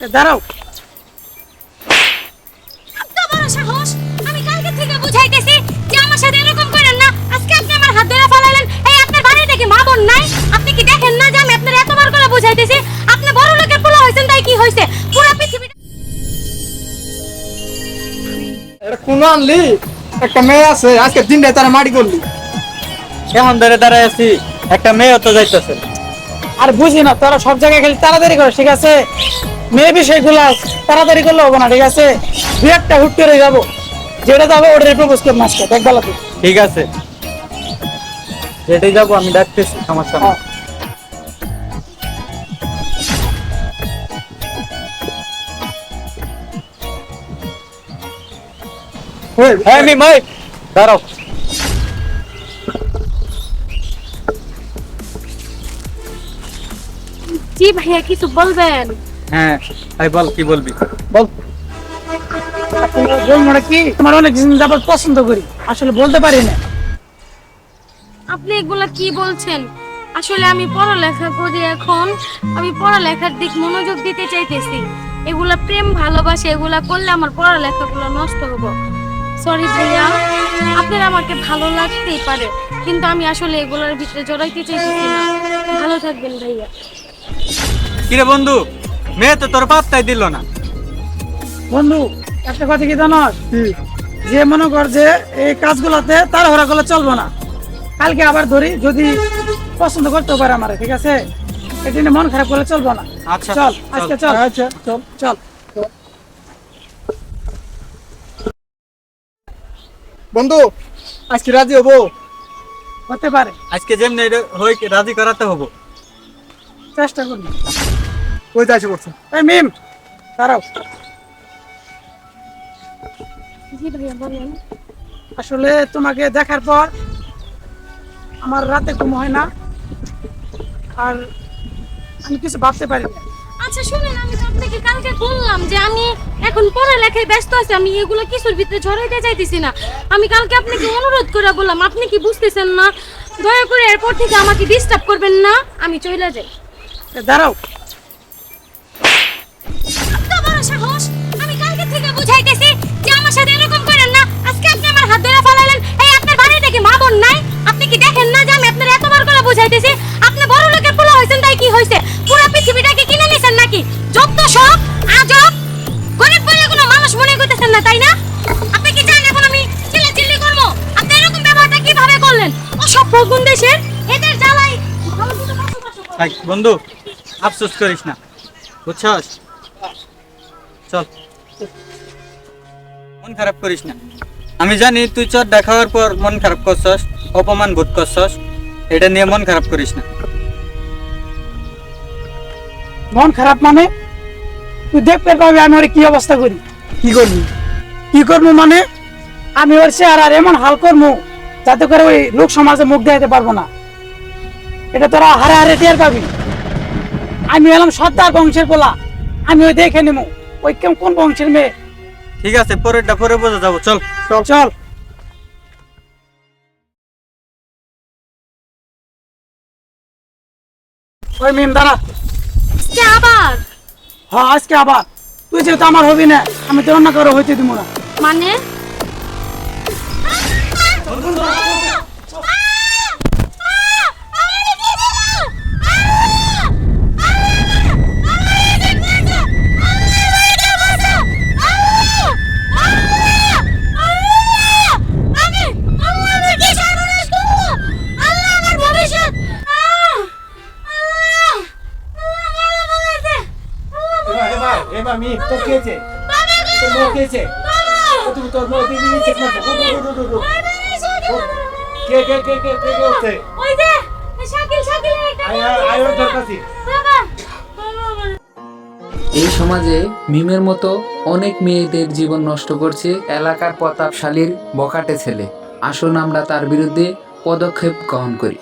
দাঁড়াও। সাহস আমি কালকে থেকে বুঝাইতেছি যে আমার সাথে এরকম করেন না। আজকে আপনি আমার হাত ধরে ফেলালেন এই আপনার বাড়িতে কি মা বোন নাই। আপনি কি দেখেন না যে আমি আপনার এতবার করে বুঝাইতেছি? আপনি বড় লোকের পোলা হয়েছেন তাই কি হয়েছে? পুরো পৃথিবীটা এটা কোন আনলি? একটা মেয়ে আছে আজকে দিনটা তারা মাটি করলি। কেমন ধরে দাঁড়ায় আছি? একটা মেয়ে তো যাইতেছে। আর বুঝি না তোরা সব জায়গায় খালি তাড়াতাড়ি করে ঠিক আছে? মেয়ে বিষয়গুলো তাড়াতাড়ি করলে হবে না ঠিক আছে? দু একটা হুট করে যাব। যেটা যাব ওটাই প্রপোজ করব আজকে দেখ তুই ঠিক আছে। সেটাই যাব আমি ডাকতেছি সমস্যা নেই হ্যাঁ। দাঁড়াও। জি ভাইয়া কিছু বলবেন? হ্যাঁ ভাই বল কি বলবি? বল। জন্মটা কি তোমার অনেক দিন পছন্দ করি আসলে বলতে পারি না। আপনি এগুলা কি বলছেন? আসলে আমি পড়ালেখা করি এখন আমি পড়ালেখার দিক মনোযোগ দিতে চাইতেছি। এগুলা প্রেম ভালোবাসা এগুলা করলে আমার পড়ালেখাগুলো নষ্ট হব। সরি ভাইয়া আপনার আমাকে ভালো লাগতেই পারে কিন্তু আমি আসলে এগুলোর ভিতরে জড়াইতে চাইতেছি না। ভালো থাকবেন ভাইয়া। কিরে বন্ধু? মেয়ে তো তোর পাত্তাই দিল না। বন্ধু একটা কথা কি জানোস যে মনে কর যে এই কাজগুলোতে তাড়াহুড়া করলে চলবো না। কালকে আবার ধরি যদি পছন্দ করতে পারে আমার ঠিক আছে? এটা নিয়ে মন খারাপ করলে চলবো না। আচ্ছা, চল। আজকে চল। আচ্ছা চল। চল। বন্ধু আজকে রাজি হব? হতে পারে। আজকে যেমনি হই রাজি করাতে হব। চেষ্টা করবি। কই যাইছে করছে এই মিম দাঁড়াও। আসলে তোমাকে দেখার পর আমার রাতে ঘুম হয় না আর আমি কিছু ভাবতে পারি না। আচ্ছা শুনেন আমি তো আপনাকে কালকে বললাম যে আমি এখন পড়ালেখায় ব্যস্ত আছি আমি এগুলো কিছুর ভিতরে জড়াইতে চাইতেছি না। আমি কালকে আপনাকে অনুরোধ করে বললাম আপনি কি বুঝতেছেন না? দয়া করে এরপর থেকে আমাকে ডিস্টার্ব করবেন না আমি চলে যাই। দাঁড়াও। না তাই না? আপনি কি এখন আমি চিল্লা চিল্লি করব? আপনি এরকম ব্যবহারটা কীভাবে করলেন? অসভ্য গুণ দেশের এদের জ্বালাই। ভাই বন্ধু আফসোস করিস না। বুঝছস? চল। মন খারাপ করিস না। আমি জানি তুই চট দেখাবার পর মন খারাপ করছস অপমান বোধ করছস। এটা নিয়ে মন খারাপ করিস না। মন খারাপ মানে? তুই দেখতে পাবি আমি ওর কি অবস্থা করি? কি করবি? কি করব মানে? আমি ওর চেহারা আর এমন হাল করব যাতে করে ওই লোক সমাজে মুখ দেখাতে পারব না। এটা তোরা হারে হারে টের পাবি। আমি এলাম সর্দার বংশের পোলা। আমি ওই দেখে নেব ওই কেমন কোন বংশের মেয়ে। ঠিক আছে পরেরটা পরে বোঝা যাব। চল। চল। চল। ওই মিম দাঁড়া। আজকে আবার? হ্যাঁ আজকে আবার। তুই যেহেতু আমার হবি না আমি তোর না কারও হইতে দিব না মানে মি তো খেয়েছে খেয়েছে তুমি তোর বউ দিদি চেক মারছে কে কে কে কে কে ওই যে শাকিল শাকিল আয় আয় আয় ওর দরকার বাবা! এই সমাজে মিমের মতো অনেক মেয়েদের জীবন নষ্ট করছে এলাকার প্রতাপশালীর বখাটে ছেলে। আসুন আমরা তার বিরুদ্ধে পদক্ষেপ গ্রহণ করি।